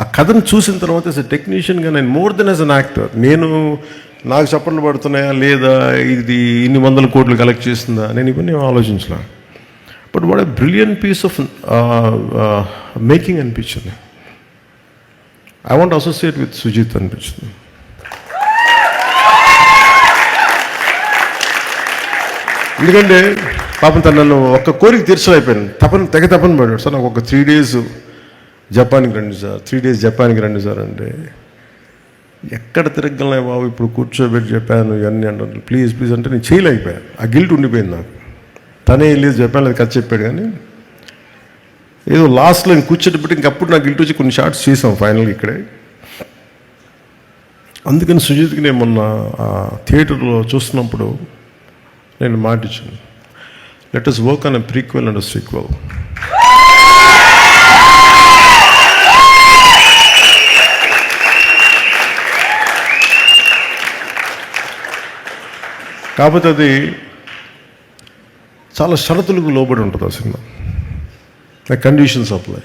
ఆ కథను చూసిన తర్వాత ఎస్ టెక్నీషియన్గా నేను more than as an actor నేను నాకు చప్పట్లు పడుతున్నాయా లేదా ఇది ఇన్ని వందల కోట్లు కలెక్ట్ చేస్తుందా? నేను ఇవన్నీ ఆలోచించలే. But what a brilliant piece of making అనిపించింది. I want associate with Sujith అనిపించింది. ఎందుకంటే పాపం తను నన్ను ఒక్క కోరిక తీర్చలేకపోయాను. తపన తెగ తపన పడాడు సార్ నాకు ఒక త్రీ డేస్ జపాన్కి రండి సార్. త్రీ డేస్ జపాన్కి రండి సార్ అంటే. ఎక్కడ తిరగలే బాబు ఇప్పుడు కూర్చోబెట్టి చెప్పాను ఇవన్నీ అంటారు ప్లీజ్ ప్లీజ్ అంటే నేను చేయలేకపోయాను ఆ గిల్ట్ ఉండిపోయింది నాకు. తనే లేదు జపాన్ లేదు కథ చెప్పాడు కానీ. ఏదో లాస్ట్లో ఇంక కూర్చోబెట్టి ఇంకప్పుడు నాకు గిల్ట్ వచ్చి కొన్ని షార్ట్స్ చేసాం ఫైనల్గా ఇక్కడే. అందుకని సుజిత్కి నేను మొన్న ఆ థియేటర్లో చూస్తున్నప్పుడు నేను మాటిచ్చాను. Let us work on prequel and sequel కాకపోతే అది చాలా షరతులకు లోబడి ఉంటుంది ఆ సినిమా. Conditions apply